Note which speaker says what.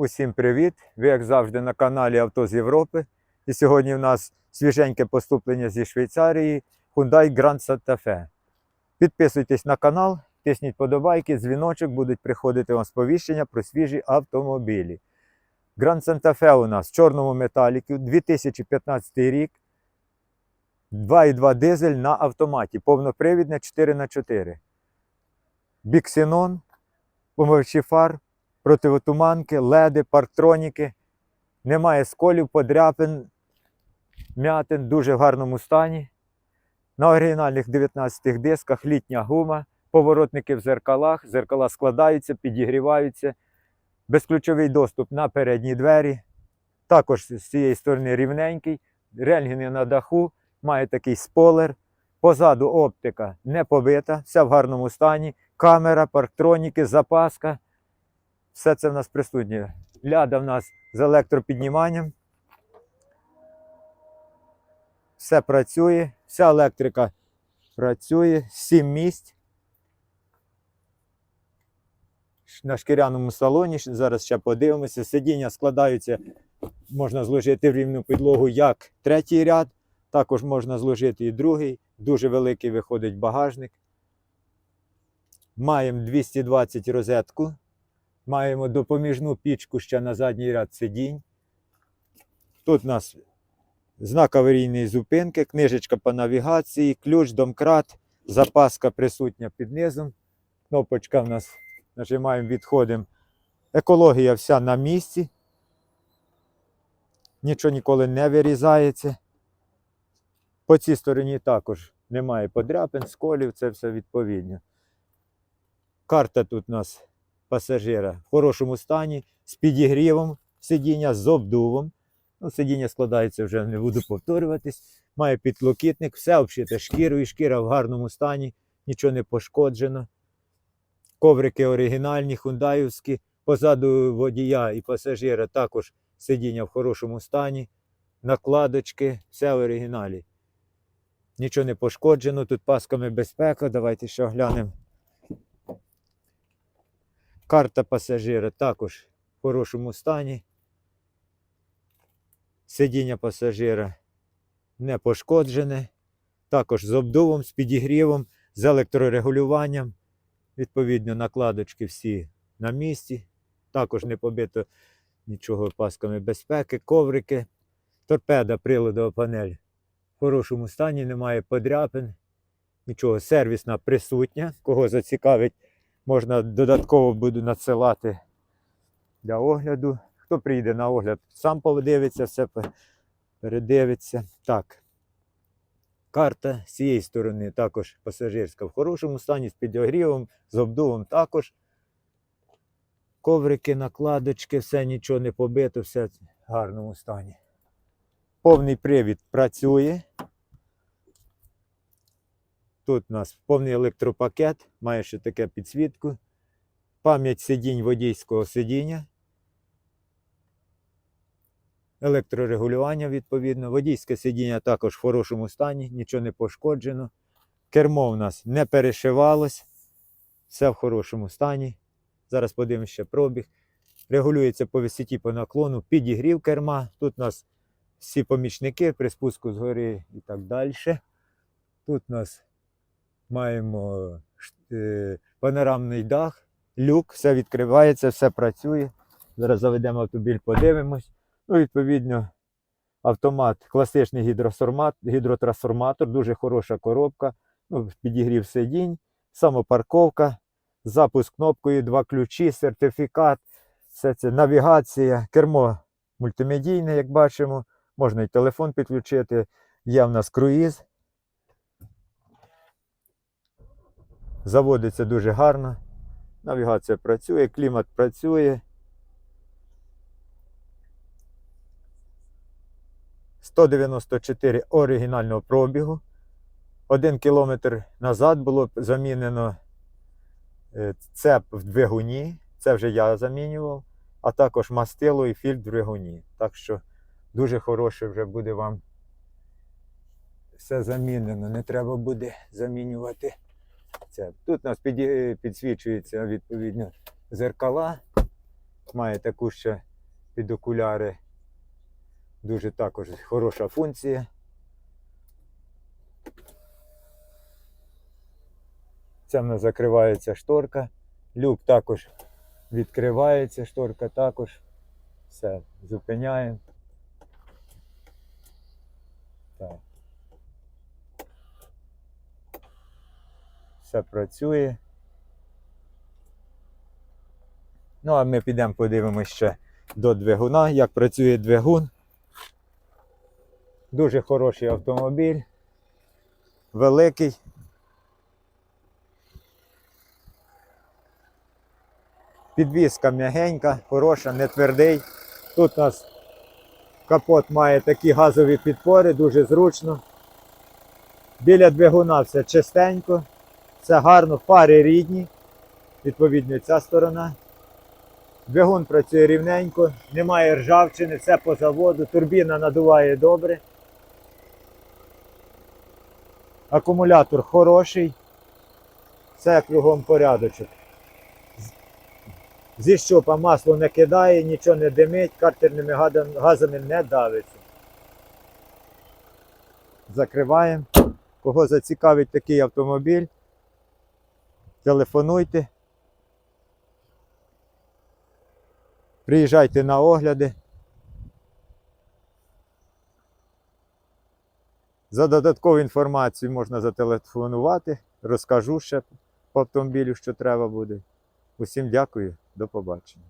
Speaker 1: Усім привіт! Ви, як завжди, на каналі Авто з Європи. І сьогодні в нас свіженьке поступлення зі Швейцарії Hyundai Grand Santa Fe. Підписуйтесь на канал, тисніть подобайки, дзвіночок, будуть приходити вам сповіщення про свіжі автомобілі. Grand Santa Fe у нас в чорному металіку, 2015 рік. 2,2 дизель на автоматі, повнопривідне 4х4. Біксенон, помивчі фар, противотуманки, леди, парктроніки. Немає сколів, подряпин, м'ятин, дуже в гарному стані. На оригінальних 19 дисках літня гума, поворотники в зеркалах, зеркала складаються, підігріваються. Безключовий доступ на передні двері. Також з цієї сторони рівненький, рентгени на даху, має такий спойлер. Позаду оптика не побита, вся в гарному стані. Камера, парктроніки, запаска. Все це в нас присутнє. Ляда в нас з електропідніманням. Все працює, вся електрика працює, сім місць. На шкіряному салоні, зараз ще подивимося. Сидіння складаються, можна зложити в рівну підлогу як третій ряд, також можна зложити і другий. Дуже великий виходить багажник. Маємо 220 розетку. Маємо допоміжну пічку ще на задній ряд сидінь. Тут у нас знак аварійної зупинки, книжечка по навігації, ключ, домкрат, запаска присутня під низом. Кнопочка в нас нажимаємо, відходимо. Екологія вся на місці. Нічого ніколи не вирізається. По цій стороні також немає подряпин, сколів, це все відповідно. Карта тут у нас пасажира в хорошому стані, з підігрівом сидіння, з обдувом. Ну, сидіння складається вже, не буду повторюватись. Має підлокітник, все обшите шкірою, шкіра в гарному стані, нічого не пошкоджено. Коврики оригінальні, хундаївські. Позаду водія і пасажира також сидіння в хорошому стані. Накладочки, все в оригіналі. Нічого не пошкоджено, тут пасками безпека. Давайте ще оглянемо. Карта пасажира також в хорошому стані. Сидіння пасажира не пошкоджене. Також з обдувом, з підігрівом, з електрорегулюванням. Відповідно, накладочки всі на місці. Також не побито нічого пасками безпеки, коврики, торпеда, приладова панель в хорошому стані, немає подряпин. Нічого, сервісна присутня. Кого зацікавить, можна додатково буду надсилати для огляду. Хто прийде на огляд, сам подивиться, все передивиться. Так. Карта з цієї сторони також пасажирська в хорошому стані, з підогрівом, з обдувом також. Коврики, накладочки, все нічого не побито, все в гарному стані. Повний привід працює. Тут у нас повний електропакет, має ще таке підсвітку. Пам'ять сидінь водійського сидіння. Електрорегулювання відповідно. Водійське сидіння також в хорошому стані, нічого не пошкоджено. Кермо у нас не перешивалось. Все в хорошому стані. Зараз подивимося ще пробіг. Регулюється по висоті по наклону, підігрів керма. Тут у нас всі помічники при спуску згори і так далі. Тут у нас маємо е, панорамний дах, люк, все відкривається, все працює. Зараз заведемо автомобіль, подивимось. Ну, відповідно, автомат, класичний гідротрансформатор, дуже хороша коробка, ну, підігрів сидінь, самопарковка, запуск кнопкою, два ключі, сертифікат, все це навігація, кермо мультимедійне, як бачимо. Можна і телефон підключити. Є в нас круїз. Заводиться дуже гарно. Навігація працює, клімат працює. 194 оригінального пробігу. Один кілометр назад було замінено е, цеп в двигуні. Це вже я замінював, а також мастило і фільтр в двигуні. Так що дуже хороше вже буде вам все замінено. Не треба буде замінювати це. Тут у нас піді- підсвічується відповідно зеркала. Має таку ще під окуляри. Дуже також хороша функція. Це в нас закривається шторка. Люк також відкривається, шторка також. Все, зупиняємо. Так. Все працює. Ну, а ми підемо подивимося ще до двигуна, як працює двигун. Дуже хороший автомобіль. Великий. Підвізка м'ягенька, хороша, не твердий. Тут у нас капот має такі газові підпори, дуже зручно. Біля двигуна все чистенько, все гарно, пари рідні. Відповідно, ця сторона. Двигун працює рівненько, немає ржавчини, все по заводу, турбіна надуває добре. Акумулятор хороший, все кругом порядочок. Зі щопа масло не кидає, нічого не димить, картерними газами не давиться. Закриваємо. Кого зацікавить такий автомобіль, телефонуйте. Приїжджайте на огляди. За додаткову інформацію можна зателефонувати. Розкажу ще по автомобілю, що треба буде. Усім дякую, до побачення.